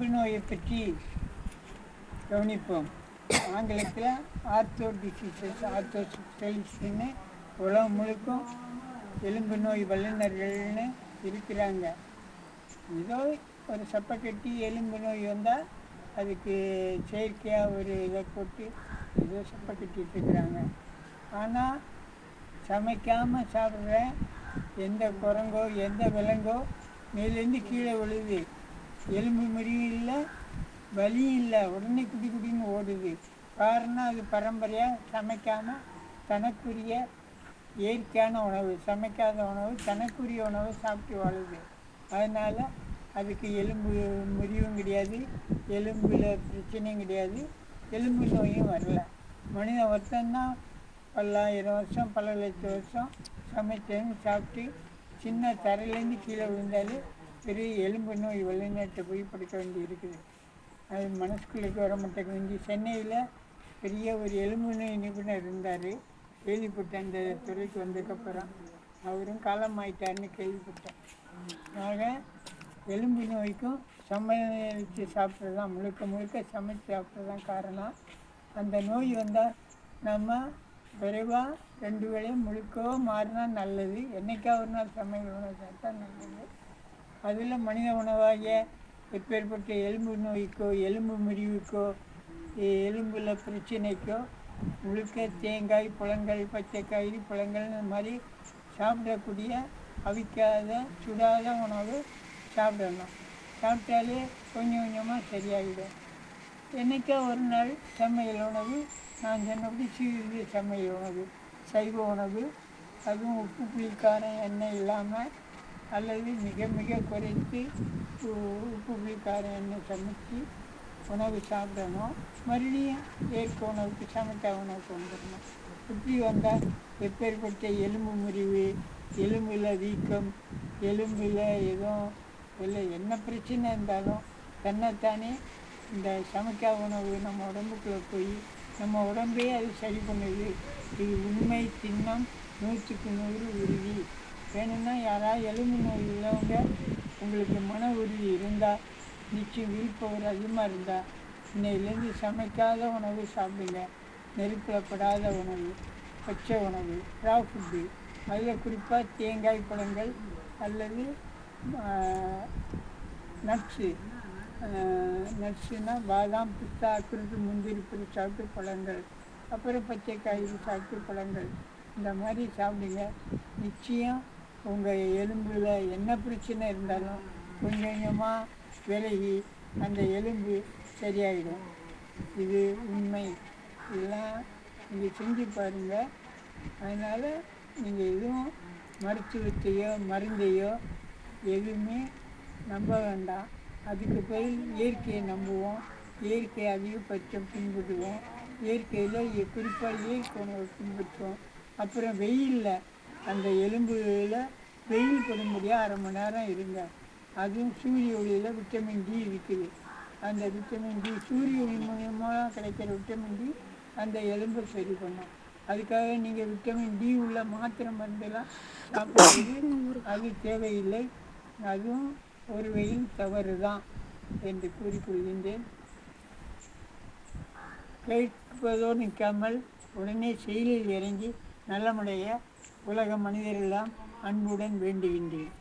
எலும்பு நோயை பற்றி கவனிப்போம். ஆங்கிலத்தில் ஆர்த்தோ டிசீசஸ் ஆர்த்தோ உலகம் முழுக்கும் எலும்பு நோய் வல்லுநர்கள்னு இருக்கிறாங்க. ஏதோ ஒரு சப்பை கட்டி எலும்பு நோய் வந்தால் அதுக்கு செயற்கையாக ஒரு இதை போட்டு ஏதோ சப்பை கட்டிட்டு இருக்கிறாங்க. ஆனால் சமைக்காமல் சாப்பிட்ற எந்த குரங்கோ எந்த விலங்கோ மேலேருந்து கீழே விழுது. எலும்பு முறிவும் இல்லை வலியும் இல்லை. உடனே குடி குடின்னு ஓடுது. காரணம் அது பரம்பரையாக சமைக்காமல் தனக்குரிய இயற்கையான உணவு சமைக்காத உணவு தனக்குரிய உணவை சாப்பிட்டு வாழுது. அதனால் அதுக்கு எலும்பு முறிவும் கிடையாது எலும்பில் பிரச்சனையும் கிடையாது எலும்பு நோயும் வரல. மனிதன் ஒருத்தந்தான் பல்லாயிரம் வருஷம் பல லட்சம் வருஷம் சமைச்சேன்னு சாப்பிட்டு சின்ன தரையிலேருந்து கீழே விழுந்தாலே பெரிய எலும்பு நோய் வெளிநாட்டை போய் படுக்க வேண்டி இருக்குது அது மனசுக்குள்ளுக்கு வர மாட்டேங்குது. சென்னையில் பெரிய ஒரு எலும்பு நோய் நிபுணர் இருந்தார். கேள்விப்பட்டேன். அந்த துறைக்கு வந்ததுக்கப்புறம் அவரும் காலமாயிட்டாருன்னு கேள்விப்பட்டேன். ஆக எலும்பு நோய்க்கும் சமைச்சு சாப்பிட்றது தான் முழுக்க முழுக்க சமைச்சு சாப்பிட்றது தான் காரணம். அந்த நோய் வந்தால் நம்ம விரைவாக ரெண்டு வேளையும் முழுக்கவோ மாறினா நல்லது. என்னைக்கா ஒரு நாள் சமையல் உணவு சாப்பிட்டா நல்லது. அதில் மனித உணவாகிய இப்பேற்பட்ட எலும்பு நோய்க்கோ எலும்பு முறிவுக்கோ எலும்பில் எலும்புல பிரச்சனைக்கோ முழுக்க தேங்காய் பழங்கள் பச்சைக்காய் பழங்கள் இந்த மாதிரி சாப்பிடக்கூடிய அவிக்காத சுடாத உணவு சாப்பிடணும். சாப்பிட்டாலே கொஞ்சம் கொஞ்சமாக சரியாகிடும். என்றைக்கா ஒரு நாள் சமையல் உணவு நான் சொன்னபடி சீரிய சமையல் உணவு சைவ உணவு அதுவும் உப்பு புளிக்காரம் எண்ணெய் இல்லாமல் அல்லது மிக மிக குறைத்து உ- உப்பு காரம் எண்ணெய் சமைச்சு உணவு சாப்பிடணும். மறுபடியும் ஏற்க உணவுக்கு சமைத்த உணவுக்கு வந்துடணும். இப்படி வந்தால் எப்பேற்பட்ட எலும்பு முறிவு எலும்பில் வீக்கம் எலும்பில் எதுவும் இல்லை என்ன பிரச்சனை இருந்தாலும் தன்னைத்தானே இந்த சமைக்கா உணவு நம்ம உடம்புக்குள்ளே போய் நம்ம உடம்பே அது சரி பண்ணுது. இது உண்மை திண்ணம் நூற்றுக்கு நூறு உறுதி. வேணும்னா யாராவது எலும்பு நோய் உள்ளவங்க உங்களுக்கு மன உறுதி இருந்தால் நிச்சயம் விழிப்பவர் அதிகமாக இருந்தால் இன்னையிலேருந்து சமைக்காத உணவு சாப்பிடுங்க. நெருப்பில் படாத உணவு பச்சை உணவு ரா ஃபுட்டு அதில் குறிப்பாக தேங்காய் பழங்கள் அல்லது நட்ஸு நட்ஸுன்னா பாதாம் பிஸ்தா குருட்டு முந்திரி பிரி சாப்பிட்டு பழங்கள். அப்புறம் பச்சை காய்கறி சாப்பிட்டு பழங்கள். இந்த மாதிரி சாப்பிடுங்க. நிச்சயம் உங்கள் எலும்பில் என்ன பிரச்சனை இருந்தாலும் கொஞ்சம் கொஞ்சமாக விலகி அந்த எலும்பு சரியாயிடும். இது உண்மை. இதெல்லாம் நீங்கள் செஞ்சு பாருங்கள் அதனால் நீங்கள் எதுவும் மருத்துவத்தையோ மருந்தையோ எதுவுமே நம்ப வேண்டாம். அதுக்கு போய் இயற்கையை நம்புவோம். இயற்கையை அதிகபட்சம் பின்பற்றுவோம் இயற்கையில் குறிப்பாக இயற்கை உணவை பின்பற்றுவோம். அப்புறம் வெயிலில் அந்த எலும்புல வெயில் படும்படியாக அரை மணி நேரம் இருங்க. அதுவும் சூரிய ஒளியில் விட்டமின் டி இருக்குது. அந்த விட்டமின் டி சூரிய ஒளி மூலியமாக கிடைக்கிற விட்டமின் டி அந்த எலும்பை சரி பண்ணும். அதுக்காக நீங்கள் விட்டமின் டி உள்ள மாத்திரை மருந்தெல்லாம் சாப்பிடுறது அது தேவையில்லை. அதுவும் ஒரு வெயில் தவறு தான் என்று கூறிக்கொள்கின்றேன். கேட்பதோடு நிற்காமல் உடனே செயலில் இறங்கி நலமுடைய உலக மனிதரெல்லாம் அன்புடன் வேண்டுகின்றேன்.